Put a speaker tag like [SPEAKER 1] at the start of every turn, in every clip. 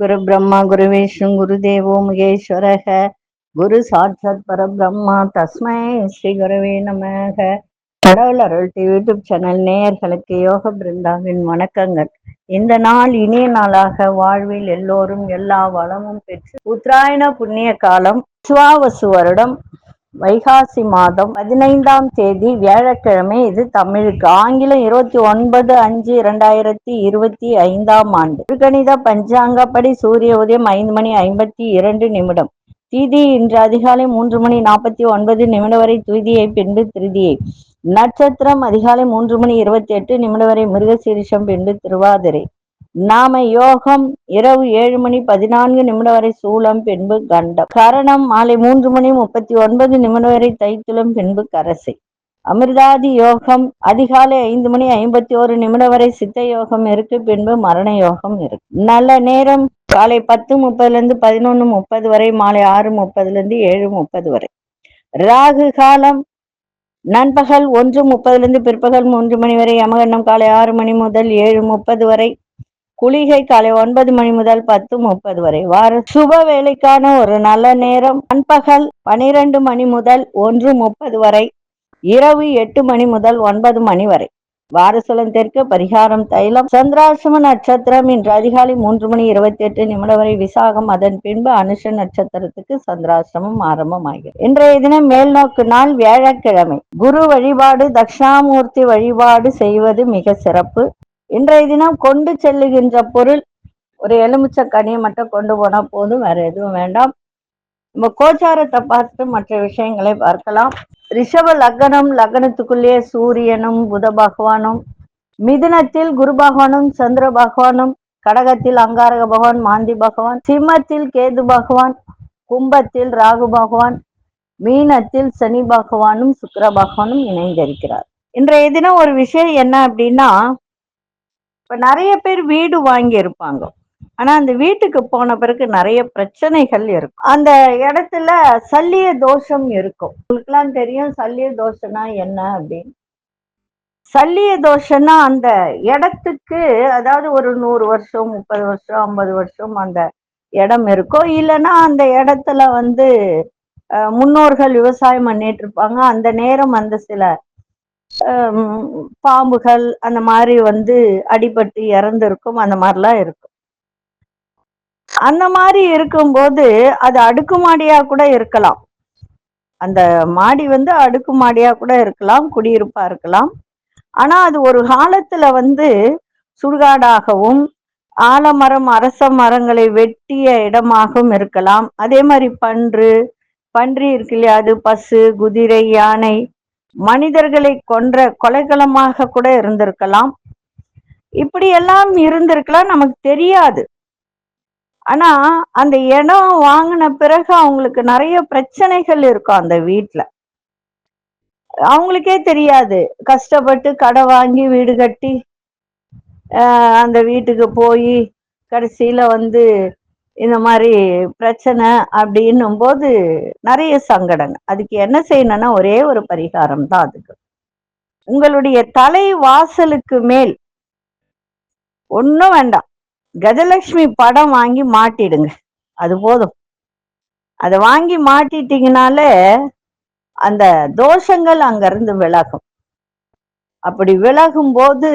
[SPEAKER 1] குரு பிரம்மா குரு விஷ்ணு குரு தேவோ மகேஸ்வரக. குரு சாட்சாத் பரபிரம்மா தஸ்மை ஸ்ரீ குருவே நமக. கடவுள் அருள் யூடியூப் சேனல் நேயர்களுக்கு யோக பிருந்தாவின் வணக்கங்கள். இந்த நாள் இனிய நாளாக வாழ்வில் எல்லோரும் எல்லா வளமும் பெற்று உத்தராயண புண்ணிய காலம் சுவாவசு வருடம் வைகாசி மாதம் பதினைந்தாம் தேதி வியாழக்கிழமை இது தமிழுக்கு. ஆங்கிலம் இருபத்தி ஒன்பது அஞ்சு இரண்டாயிரத்தி இருபத்தி ஐந்தாம் ஆண்டு. கணித பஞ்சாங்கப்படி சூரிய உதயம் ஐந்து மணி ஐம்பத்தி இரண்டு நிமிடம். தீதி இன்று அதிகாலை மூன்று மணி நாற்பத்தி ஒன்பது நிமிடம் வரை துதியை பின்பு திருதியை. நட்சத்திரம் அதிகாலை மூன்று மணி இருபத்தி எட்டு நிமிடம் வரை மிருகசீரிஷம் பின்பு திருவாதிரை. நாம யோகம் இரவு ஏழு மணி பதினான்கு நிமிடம் வரை சூளம் பின்பு கண்டம். கரணம் மாலை மூன்று மணி முப்பத்தி ஒன்பது நிமிடம் வரை தைத்துளம் பின்பு கரசை. அமிர்தாதி யோகம் அதிகாலை ஐந்து மணி ஐம்பத்தி ஒரு நிமிடம் வரை சித்த யோகம் இருக்கு பின்பு மரண யோகம் இருக்கு. நல்ல நேரம் காலை பத்து முப்பதுல இருந்து பதினொன்னு முப்பது வரை மாலை ஆறு முப்பதுல இருந்து ஏழு முப்பது வரை. ராகு காலம் நண்பகல் ஒன்று முப்பதுல இருந்து பிற்பகல் மூன்று மணி வரை யமகண்டம் காலை ஆறு மணி முதல் ஏழு முப்பது வரை குளிகை காலை ஒன்பது மணி முதல் பத்து முப்பது வரை. வார சுப வேலைக்கான ஒரு நல்ல நேரம். நண்பகல் பனிரெண்டு மணி முதல் ஒன்று முப்பது வரை. இரவு எட்டு மணி முதல் ஒன்பது மணி வரை. வாரசுலன் தெற்கு பரிகாரம் தைலம். சந்திராசிரம நட்சத்திரம். இன்று அதிகாலை மூன்று மணி இருபத்தி எட்டு நிமிடம் வரை விசாகம். அதன் பின்பு அனுஷ நட்சத்திரத்துக்கு சந்திராசிரமம் ஆரம்பமாகிறது. இன்றைய தினம் மேல்நோக்கு நாள் வியாழக்கிழமை. குரு வழிபாடு தட்சிணாமூர்த்தி வழிபாடு செய்வது மிக சிறப்பு. இன்றைய தினம் கொண்டு செல்லுகின்ற பொருள் ஒரு எலுமிச்சை கனியை மட்டும் கொண்டு போனா போதும் வேற எதுவும் வேண்டாம். நம்ம கோச்சாரத்தை பார்த்து மற்ற விஷயங்களை பார்க்கலாம். ரிஷப லக்னம் லக்னத்துக்குள்ளேயே சூரியனும் புத பகவானும் மிதுனத்தில் குரு பகவானும் சந்திர பகவானும் கடகத்தில் அங்காரக பகவான் மாந்தி பகவான் சிம்மத்தில் கேது பகவான் கும்பத்தில் ராகு பகவான் மீனத்தில் சனி பகவானும் சுக்கர பகவானும் இணைந்திருக்கிறார். இன்றைய தினம் ஒரு விஷயம் என்ன அப்படின்னா இப்ப நிறைய பேர் வீடு வாங்கி இருப்பாங்க. ஆனா அந்த வீட்டுக்கு போன பிறகு நிறைய பிரச்சனைகள் இருக்கும். அந்த இடத்துல சல்லிய தோஷம் இருக்கும். உங்களுக்குலாம் தெரியும் சல்லிய தோஷம்னா என்ன அப்படின்னு? சல்லிய தோஷம்னா அந்த இடத்துக்கு அதாவது ஒரு நூறு வருஷம் முப்பது வருஷம் ஐம்பது வருஷம் அந்த இடம் இருக்கும் இல்லைன்னா அந்த இடத்துல வந்து முன்னோர்கள் விவசாயம் பண்ணிட்டு இருப்பாங்க. அந்த நேரம் அந்த சில பாம்புகள் அந்த மாதிரி வந்து அடிபட்டு இறந்துருக்கும். அந்த மாதிரிலாம் இருக்கும். அந்த மாதிரி இருக்கும்போது அது அடுக்குமாடியா கூட இருக்கலாம். அந்த மாடி வந்து அடுக்குமாடியா கூட இருக்கலாம் குடியிருப்பா இருக்கலாம். ஆனா அது ஒரு காலத்துல வந்து சுடுகாடாகவும் ஆலமரம் அரச மரங்களை வெட்டிய இடமாகவும் இருக்கலாம். அதே மாதிரி பன்று பன்றி இருக்கு இல்லையா? அது பசு குதிரை யானை மனிதர்களை கொன்ற கொலைகளமாக கூட இருந்திருக்கலாம். இப்படி எல்லாம் இருந்திருக்கலாம் நமக்கு தெரியாது. ஆனா அந்த இடம் வாங்கின பிறகு அவங்களுக்கு நிறைய பிரச்சனைகள் இருக்கும் அந்த வீட்டுல அவங்களுக்கே தெரியாது. கஷ்டப்பட்டு கடை வாங்கி வீடு கட்டி அந்த வீட்டுக்கு போய் கடைசியில வந்து இந்த மாதிரி பிரச்சனை அப்படின்னும் போது நிறைய சங்கடங்கள். அதுக்கு என்ன செய்யணும்னா ஒரே ஒரு பரிகாரம் தான் அதுக்கு. உங்களுடைய தலை வாசலுக்கு மேல் ஒன்றும் வேண்டாம். கஜலட்சுமி படம் வாங்கி மாட்டிடுங்க. அது போதும். அதை வாங்கி மாட்டிட்டீங்கனால அந்த தோஷங்கள் அங்கிருந்து விலகும். அப்படி விலகும் போது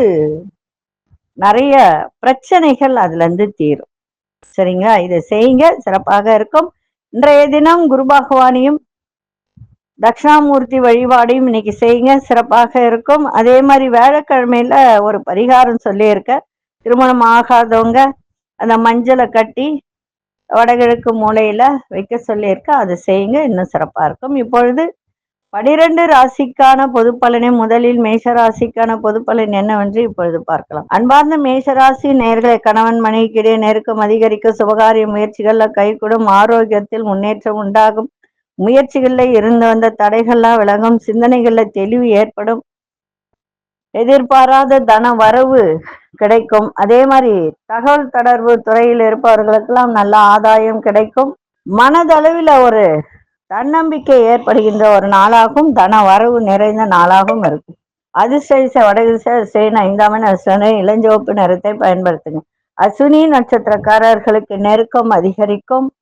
[SPEAKER 1] நிறைய பிரச்சனைகள் அதுல இருந்து தீரும். சரிங்களா? இதை செய்யுங்க. சிறப்பாக இருக்கும். இன்றைய தினம் குரு பகவானையும் தட்சிணாமூர்த்தி வழிபாடையும் இன்னைக்கு செய்யுங்க. சிறப்பாக இருக்கும். அதே மாதிரி வியாழக்கிழமையில ஒரு பரிகாரம் சொல்லியிருக்க. திருமணம் ஆகாதவங்க அந்த மஞ்சளை கட்டி வடகிழக்கு மூலையில வைக்க சொல்லியிருக்க. அதை செய்யுங்க. இன்னும் சிறப்பா இருக்கும். இப்பொழுது பனிரெண்டு ராசிக்கான பொது பலனை முதலில் மேஷ ராசிக்கான பொது பலன் என்னவென்று இப்பொழுது பார்க்கலாம். அன்பார்ந்த மேஷ ராசி நேர்களை கணவன் மனைவிக்கிடையே நெருக்கம் அதிகரிக்க சுபகாரிய முயற்சிகள்ல கைகூடும் ஆரோக்கியத்தில் முன்னேற்றம் உண்டாகும். முயற்சிகள்ல இருந்து வந்த தடைகள்லாம் விலகும் சிந்தனைகள்ல தெளிவு ஏற்படும். எதிர்பாராத தன வரவு கிடைக்கும். அதே மாதிரி தகவல் தொடர்பு துறையில் இருப்பவர்களுக்கெல்லாம் நல்ல ஆதாயம் கிடைக்கும். மனதளவில் ஒரு தன்னம்பிக்கை ஏற்படுகின்ற ஒரு நாளாகவும் தன வரவு நிறைந்த நாளாகவும் இருக்கும். அதிர்ஷ்ட வடகிசை சேன ஐந்தாம் நட்சத்திரம் இளஞ்சிவப்பு நிறத்தை பயன்படுத்துங்க. அசுனி நட்சத்திரக்காரர்களுக்கு நெருக்கம் அதிகரிக்கும்.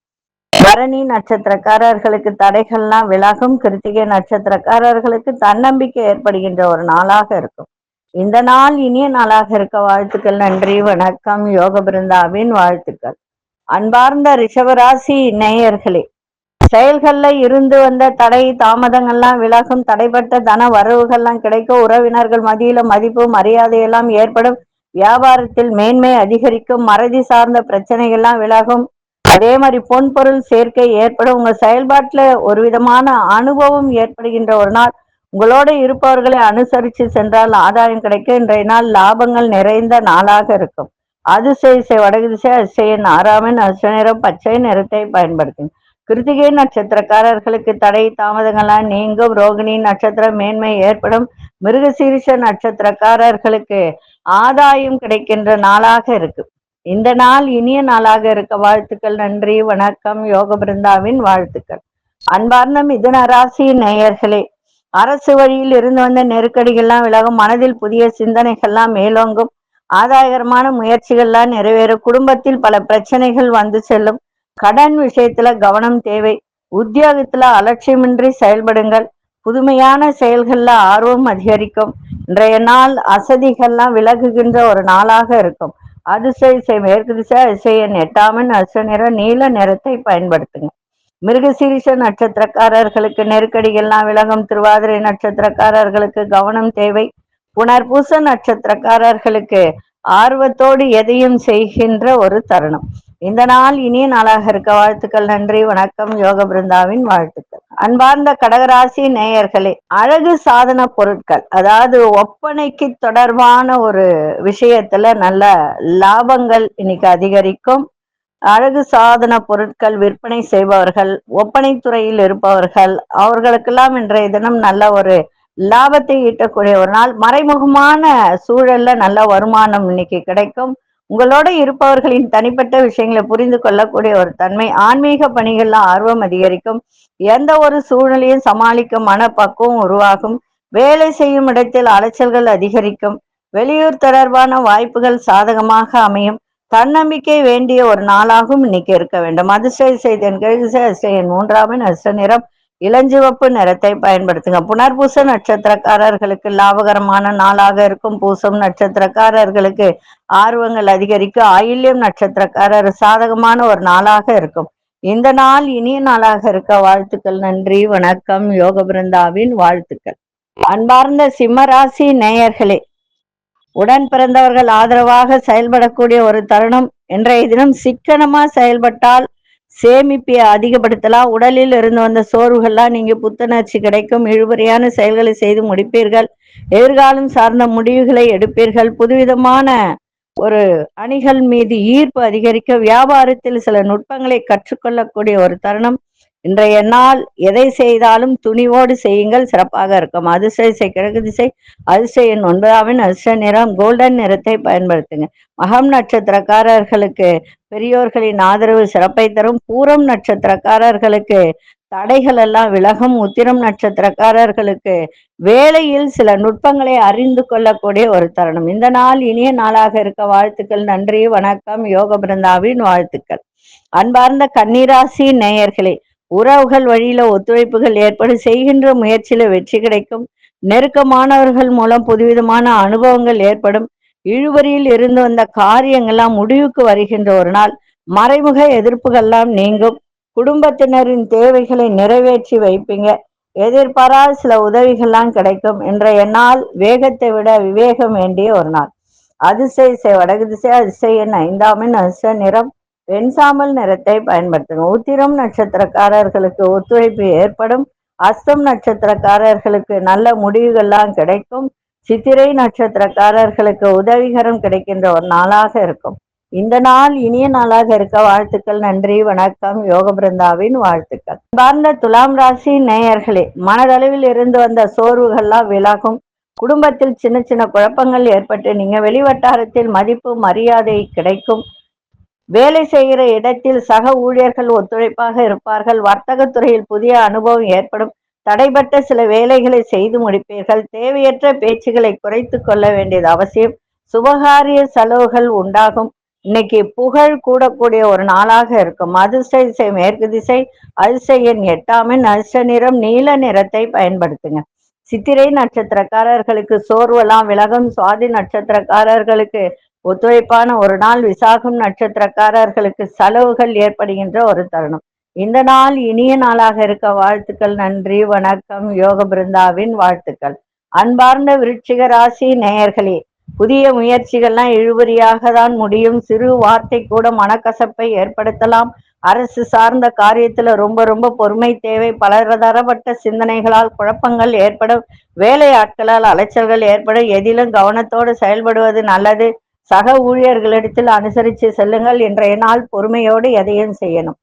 [SPEAKER 1] பரணி நட்சத்திரக்காரர்களுக்கு தடைகள்லாம் விலகும். கிருத்திகை நட்சத்திரக்காரர்களுக்கு தன்னம்பிக்கை ஏற்படுகின்ற ஒரு நாளாக இருக்கும். இந்த நாள் இனிய நாளாக இருக்க வாழ்த்துக்கள் நன்றி வணக்கம். யோக பிருந்தாவின் வாழ்த்துக்கள். அன்பார்ந்த ரிஷபராசி நேயர்களே செயல்கள்ல இருந்து வந்த தடை தாமதங்கள்லாம் விலகும் தடைப்பட்ட தன வரவுகள்லாம் கிடைக்கும் உறவினர்கள் மதியில மதிப்பு மரியாதையெல்லாம் ஏற்படும். வியாபாரத்தில் மேன்மை அதிகரிக்கும் மறதி சார்ந்த பிரச்சனைகள்லாம் விலகும். அதே மாதிரி பொன் பொருள் சேர்க்கை ஏற்படும். உங்க செயல்பாட்டுல ஒரு விதமான அனுபவம் ஏற்படுகின்ற ஒரு நாள். உங்களோட இருப்பவர்களை அனுசரித்து சென்றால் ஆதாயம் கிடைக்கும் இன்றைய நாள் லாபங்கள் நிறைந்த நாளாக இருக்கும். அதிசய வடகு திசை அதிசயன் அசை நிறம் பச்சை நிறத்தை பயன்படுத்தும் கிருத்திகை நட்சத்திரக்காரர்களுக்கு தடை தாமதங்களால் நீங்கும் ரோகிணி நட்சத்திர மேன்மை ஏற்படும் மிருகசீரிஷ நட்சத்திரக்காரர்களுக்கு ஆதாயம் கிடைக்கின்ற நாளாக இருக்கு. இந்த நாள் இனிய நாளாக இருக்க வாழ்த்துக்கள் நன்றி வணக்கம் யோக பிருந்தாவின் வாழ்த்துக்கள். அன்பார்ந்த மிதுன ராசி நேயர்களே அரசு வழியில் இருந்து வந்த நெருக்கடிகள்லாம் விலகும் மனதில் புதிய சிந்தனைகள்லாம் மேலோங்கும் ஆதாயகரமான முயற்சிகள்லாம் நிறைவேறும் குடும்பத்தில் பல பிரச்சனைகள் வந்து செல்லும் கடன் விஷயத்துல கவனம் தேவை. உத்தியோகத்துல அலட்சியமின்றி செயல்படுங்கள். புதுமையான செயல்கள்ல ஆர்வம் அதிகரிக்கும். இன்றைய நாள் அசதிகள்லாம் விலகுகின்ற ஒரு நாளாக இருக்கும். அதிசய மேற்கு திசை அதிசயன் எட்டாமன் அச நிறம் நீல நிறத்தை பயன்படுத்துங்க. மிருகசீரிஷ நட்சத்திரக்காரர்களுக்கு நெருக்கடிகள்லாம் விலகும். திருவாதிரை நட்சத்திரக்காரர்களுக்கு கவனம் தேவை. புனர்பூச நட்சத்திரக்காரர்களுக்கு ஆர்வத்தோடு எதையும் செய்கின்ற ஒரு தருணம். இந்த நாள் இனிய நாளாக இருக்க வாழ்த்துக்கள் நன்றி வணக்கம் யோக பிருந்தாவின் வாழ்த்துக்கள். அன்பார்ந்த கடகராசி நேயர்களே அழகு சாதன பொருட்கள் அதாவது ஒப்பனைக்கு தொடர்பான ஒரு விஷயத்துல நல்ல லாபங்கள் இன்னைக்கு அதிகரிக்கும். அழகு சாதன பொருட்கள் விற்பனை செய்பவர்கள் ஒப்பனை துறையில் இருப்பவர்கள் அவர்களுக்கெல்லாம் இன்றைய தினம் நல்ல ஒரு லாபத்தை ஈட்டக்கூடிய ஒரு நாள். மறைமுகமான சூழல்ல நல்ல வருமானம் இன்னைக்கு கிடைக்கும். உங்களோட இருப்பவர்களின் தனிப்பட்ட விஷயங்களை புரிந்து கொள்ளக்கூடிய ஒரு தன்மை ஆன்மீக பணிகள்ல ஆர்வம் அதிகரிக்கும். எந்த ஒரு சூழ்நிலையும் சமாளிக்கும் மனப்பக்குவம் உருவாகும். வேலை செய்யும் இடத்தில் அலைச்சல்கள் அதிகரிக்கும். வெளியூர் தொடர்பான வாய்ப்புகள் சாதகமாக அமையும். தன்னம்பிக்கை வேண்டிய ஒரு நாளாகவும் இன்னைக்கு இருக்க வேண்டும். அதிர்ஷ்ட செய்தன் கழுகு மூன்றாவின் அதிர்ஷ்ட நிறம். இளஞ்சிவப்பு நிறத்தை பயன்படுத்துங்க. புனர்பூச நட்சத்திரக்காரர்களுக்கு லாபகரமான நாளாக இருக்கும் பூசம் நட்சத்திரக்காரர்களுக்கு ஆர்வங்கள் அதிகரிக்க ஆயில்யம் நட்சத்திரக்காரர் சாதகமான ஒரு நாளாக இருக்கும். இந்த நாள் இனிய நாளாக இருக்க வாழ்த்துக்கள் நன்றி வணக்கம் யோக பிருந்தாவின் வாழ்த்துக்கள். அன்பார்ந்த சிம்மராசி நேயர்களே உடன் பிறந்தவர்கள் ஆதரவாக செயல்படக்கூடிய ஒரு தருணம். இன்றைய தினம் சிக்கனமா செயல்பட்டால் சேமிப்பை அதிகப்படுத்தலாம். உடலில் இருந்து வந்த சோர்வுகள்லாம் நீங்க புத்துணர்ச்சி கிடைக்கும். இழுபறியான செயல்களை செய்து முடிப்பீர்கள். எதிர்காலம் சார்ந்த முடிவுகளை எடுப்பீர்கள். புதுவிதமான ஒரு அணிகள் மீது ஈர்ப்பு அதிகரிக்க வியாபாரத்தில் சில நுட்பங்களை கற்றுக்கொள்ளக்கூடிய ஒரு தருணம். இன்றைய நாள் எதை செய்தாலும் துணிவோடு செய்யுங்கள். சிறப்பாக இருக்கும். அதிசய கிழக்கு திசை அதிசயன் ஒன்பதாவின் அதிர்ஷ்ட நிறம் கோல்டன் நிறத்தை பயன்படுத்துங்க. மகம் நட்சத்திரக்காரர்களுக்கு பெரியோர்களின் ஆதரவு சிறப்பை தரும். பூரம் நட்சத்திரக்காரர்களுக்கு தடைகள் எல்லாம் விலகும். உத்திரம் நட்சத்திரக்காரர்களுக்கு வேலையில் சில நுட்பங்களை அறிந்து கொள்ளக்கூடிய ஒரு தருணம். இந்த நாள் இனிய நாளாக இருக்க வாழ்த்துக்கள் நன்றி வணக்கம். யோக பிருந்தாவின் வாழ்த்துக்கள். அன்பார்ந்த கன்னிராசி நேயர்களே உறவுகள் வழியில ஒத்துழைப்புகள் ஏற்பட செய்கின்ற முயற்சியில வெற்றி கிடைக்கும். நெருக்கமானவர்கள் மூலம் புதுவிதமான அனுபவங்கள் ஏற்படும். இழுவரியில் இருந்து வந்த காரியங்கள்லாம் முடிவுக்கு வருகின்ற ஒரு நாள். மறைமுக எதிர்ப்புகள்லாம் நீங்கும். குடும்பத்தினரின் தேவைகளை நிறைவேற்றி வைப்பீங்க. எதிர்பாராத சில உதவிகள்லாம் கிடைக்கும். இன்றைய நாள் வேகத்தை விட விவேகம் வேண்டிய ஒரு நாள். அதிசய வடகு திசை அதிசயன் ஐந்தாமின் அதிசய நிறம். வெண்சாமல் நிறத்தை பயன்படுத்தணும் உத்திரம் நட்சத்திரக்காரர்களுக்கு ஒத்துழைப்பு ஏற்படும். அஸ்தம் நட்சத்திரக்காரர்களுக்கு நல்ல முடிவுகள்லாம் கிடைக்கும். சித்திரை நட்சத்திரக்காரர்களுக்கு உதவிகரம் கிடைக்கின்ற ஒரு நாளாக இருக்கும். இந்த நாள் இனிய நாளாக இருக்க வாழ்த்துக்கள் நன்றி வணக்கம். யோக பிருந்தாவின் வாழ்த்துக்கள். பார்ந்த துலாம் ராசி நேயர்களே மனதளவில் இருந்து வந்த சோர்வுகள்லாம் விலகும். குடும்பத்தில் சின்ன சின்ன குழப்பங்கள் ஏற்பட்டு நீங்க வெளிவட்டாரத்தில் மதிப்பு மரியாதை கிடைக்கும். வேலை செய்கிற இடத்தில் சக ஊழியர்கள் ஒத்துழைப்பாக இருப்பார்கள். வர்த்தக துறையில் புதிய அனுபவம் ஏற்படும். தடைபட்ட சில வேலைகளை செய்து முடிப்பீர்கள். தேவையற்ற பேச்சுகளை குறைத்து கொள்ள வேண்டியது அவசியம். சுபகாரிய செலவுகள் உண்டாகும். இன்னைக்கு புகழ் கூடக்கூடிய ஒரு நாளாக இருக்கும். அதிர்ஷ்ட இசை மேற்கு திசை அதிர்ஷ்ட எண் எட்டாமின் அதிர்ஷ்ட நிறம் நீல நிறத்தை பயன்படுத்துங்க. சித்திரை நட்சத்திரக்காரர்களுக்கு சோர்வெல்லாம் விலகும் சுவாதி நட்சத்திரக்காரர்களுக்கு ஒத்துழைப்பான ஒரு நாள் விசாகம் நட்சத்திரக்காரர்களுக்கு செலவுகள் ஏற்படுகின்ற ஒரு தருணம். இந்த நாள் இனிய நாளாக இருக்க வாழ்த்துக்கள் நன்றி வணக்கம் யோக பிருந்தாவின் வாழ்த்துக்கள். அன்பார்ந்த விருட்சிக ராசி நேயர்களே புதிய முயற்சிகள்லாம் இழுபறியாக தான் முடியும். சிறு வார்த்தை கூட மனக்கசப்பை ஏற்படுத்தலாம். அரசு சார்ந்த காரியத்துல ரொம்ப ரொம்ப பொறுமை தேவை பலதரப்பட்ட சிந்தனைகளால் குழப்பங்கள் ஏற்படும். வேலை ஆட்களால் அலைச்சல்கள் ஏற்படும். எதிலும் கவனத்தோடு செயல்படுவது நல்லது. சக ஊழியர்களிடத்தில் அனுசரித்து செல்லுங்கள் இன்றைய நாள் பொறுமையோடு எதையும் செய்யணும்.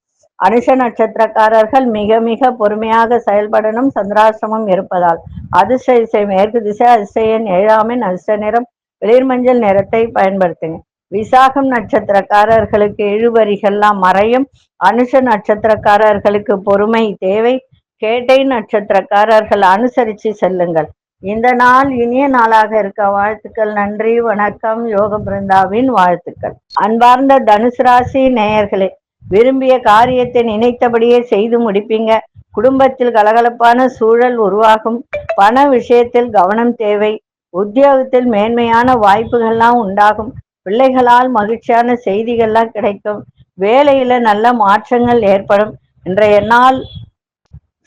[SPEAKER 1] அனுஷ நட்சத்திரக்காரர்கள் மிக மிக பொறுமையாக செயல்படணும் சந்திராசிரமம் இருப்பதால். அதிர்ஷ்ட இசை மேற்கு திசை அதிர்ஷ்டன் ஏழாமின் அதிர்ஷ்ட நிறம். வெளிர்மஞ்சள் நிறத்தை பயன்படுத்துங்க. விசாகம் நட்சத்திரக்காரர்களுக்கு இழுவரிகள்லாம் மறையும். அனுஷ நட்சத்திரக்காரர்களுக்கு பொறுமை தேவை. கேட்டை நட்சத்திரக்காரர்கள் அனுசரித்து செல்லுங்கள். இந்த நாள் இனிய நாளாக இருக்க வாழ்த்துக்கள் நன்றி வணக்கம் யோக பிருந்தாவின் வாழ்த்துக்கள். அன்பார்ந்த தனுசு ராசி நேயர்களே விரும்பிய காரியத்தை நினைத்தபடியே செய்து முடிப்பீங்க. குடும்பத்தில் கலகலப்பான சூழல் உருவாகும். பண விஷயத்தில் கவனம் தேவை. உத்தியோகத்தில் மேன்மையான வாய்ப்புகள்லாம் உண்டாகும். பிள்ளைகளால் மகிழ்ச்சியான செய்திகள்லாம் கிடைக்கும். வேலையில நல்ல மாற்றங்கள் ஏற்படும். இன்றைய நாள்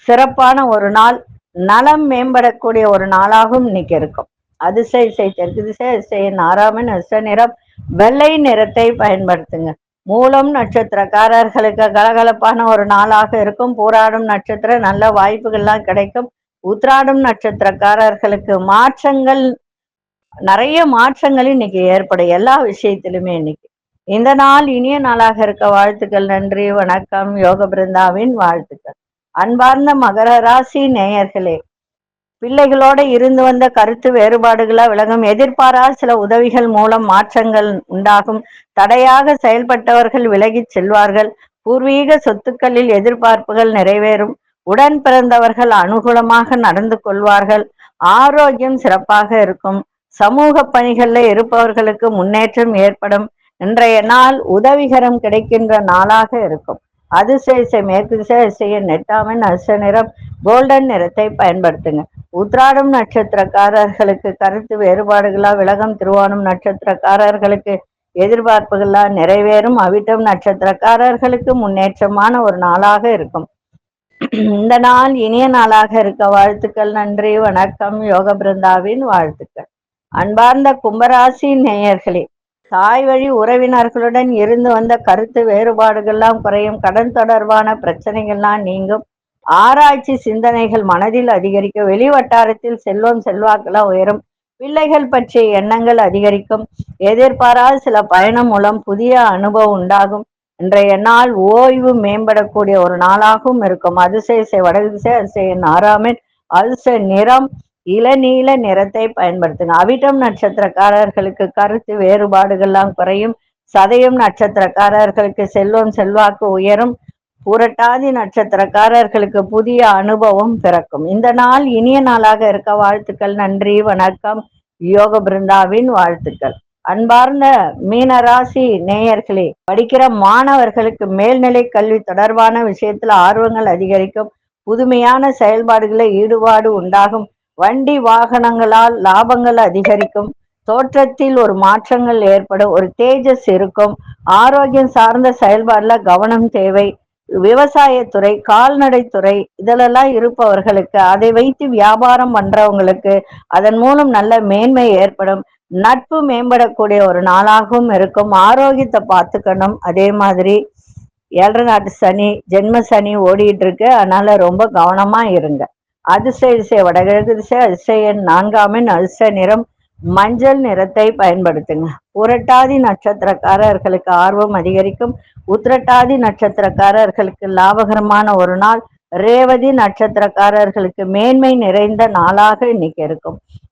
[SPEAKER 1] சிறப்பான ஒரு நாள். நலம் மேம்படக்கூடிய ஒரு நாளாகவும் இன்னைக்கு இருக்கும். அதிசய இசை தெற்கு திசை அதிசய நாராமன் அச நிறம் வெள்ளை நிறத்தை பயன்படுத்துங்க. மூலம் நட்சத்திரக்காரர்களுக்கு கலகலப்பான ஒரு நாளாக இருக்கும். போராடும் நட்சத்திரம் நல்ல வாய்ப்புகள்லாம் கிடைக்கும். உத்ராடும் நட்சத்திரக்காரர்களுக்கு மாற்றங்கள் நிறைய மாற்றங்கள் இன்னைக்கு ஏற்படும். எல்லா விஷயத்திலுமே இன்னைக்கு. இந்த நாள் இனிய நாளாக இருக்க வாழ்த்துக்கள் நன்றி வணக்கம் யோக பிருந்தாவின் வாழ்த்துக்கள். அன்பார்ந்த மகர ராசி நேயர்களே பிள்ளைகளோட இருந்து வந்த கருத்து வேறுபாடுகளா விலகும் எதிர்பாரா சில உதவிகள் மூலம் மாற்றங்கள் உண்டாகும். தடையாக செயல்பட்டவர்கள் விலகிச் செல்வார்கள். பூர்வீக சொத்துக்களில் எதிர்பார்ப்புகள் நிறைவேறும். உடன் பிறந்தவர்கள் அனுகூலமாக நடந்து கொள்வார்கள். ஆரோக்கியம் சிறப்பாக இருக்கும். சமூக பணிகள்ல இருப்பவர்களுக்கு முன்னேற்றம் ஏற்படும். இன்றைய நாள் உதவிகரம் கிடைக்கின்ற நாளாக இருக்கும். அதிசய மேற்கு திசை அதிசய நெட்டாமன் அச நிறம் கோல்டன் நிறத்தை பயன்படுத்துங்க. உத்ராடம் நட்சத்திரக்காரர்களுக்கு கருத்து வேறுபாடுகளா? விலகம் திருவானம் நட்சத்திரக்காரர்களுக்கு எதிர்பார்ப்புகளா? நிறைவேறும் அவிட்டம் நட்சத்திரக்காரர்களுக்கு முன்னேற்றமான ஒரு நாளாக இருக்கும். இந்த நாள் இனிய நாளாக இருக்க வாழ்த்துக்கள் நன்றி வணக்கம். யோக பிருந்தாவின் வாழ்த்துக்கள். அன்பார்ந்த கும்பராசி நேயர்களே தாய் வழி உறவினர்களுடன் இருந்து வந்த கருத்து வேறுபாடுகள்லாம் குறையும். கடன் தொடர்பான பிரச்சனைகள்லாம் நீங்கும். ஆராய்ச்சி சிந்தனைகள் மனதில் அதிகரிக்கும். வெளி வட்டாரத்தில் செல்வம் செல்வாக்கெல்லாம் உயரும். பிள்ளைகள் பற்றிய எண்ணங்கள் அதிகரிக்கும். எதிர்பாராத சில பயணம் மூலம் புதிய அனுபவம் உண்டாகும். இன்றைய நாள் ஓய்வு மேம்படக்கூடிய ஒரு நாளாகவும் இருக்கும். அதிசய வடகு அதிசய நாராமன் அதிசய நிறம் இளநீல நிறத்தை பயன்படுத்துங்க. அவிட்டம் நட்சத்திரக்காரர்களுக்கு கருத்து வேறுபாடுகள்லாம் குறையும். சதயம் நட்சத்திரக்காரர்களுக்கு செல்வம் செல்வாக்கு உயரும். புரட்டாதி நட்சத்திரக்காரர்களுக்கு புதிய அனுபவம் பிறக்கும். இந்த நாள் இனிய நாளாக இருக்க வாழ்த்துக்கள் நன்றி வணக்கம். யோக பிருந்தாவின் வாழ்த்துக்கள். அன்பார்ந்த மீனராசி நேயர்களே படிக்கிற மாணவர்களுக்கு மேல்நிலை கல்வி தொடர்பான விஷயத்துல ஆர்வங்கள் அதிகரிக்கும். புதுமையான செயல்பாடுகளை ஈடுபாடு உண்டாகும். வண்டி வாகனங்களால் லாபங்கள் அதிகரிக்கும். தோற்றத்தில் ஒரு மாற்றங்கள் ஏற்படும். ஒரு தேஜஸ் இருக்கும். ஆரோக்கியம் சார்ந்த செயல்பாடுல கவனம் தேவை. விவசாயத்துறை கால்நடைத்துறை இதிலெல்லாம் இருப்பவர்களுக்கு அதை வைத்து வியாபாரம் பண்றவங்களுக்கு அதன் மூலம் நல்ல மேன்மை ஏற்படும். நட்பு மேம்படக்கூடிய ஒரு நாளாகவும் இருக்கும். ஆரோக்கியத்தை பார்த்துக்கணும். அதே மாதிரி ஏழரை நாட்டு சனி ஜென்ம சனி ஓடிட்டு இருக்கு. அதனால ரொம்ப கவனமா இருங்க. அதிசய திசை வடகிழக்கு திசை அதிசயன் நான்காமின் அதிசய நிறம் மஞ்சள் நிறத்தை பயன்படுத்துங்க. புரட்டாதி நட்சத்திரக்காரர்களுக்கு ஆர்வம் அதிகரிக்கும். உத்திரட்டாதி நட்சத்திரக்காரர்களுக்கு லாபகரமான ஒரு நாள். ரேவதி நட்சத்திரக்காரர்களுக்கு மேன்மை நிறைந்த நாளாக இன்னைக்கு இருக்கும்.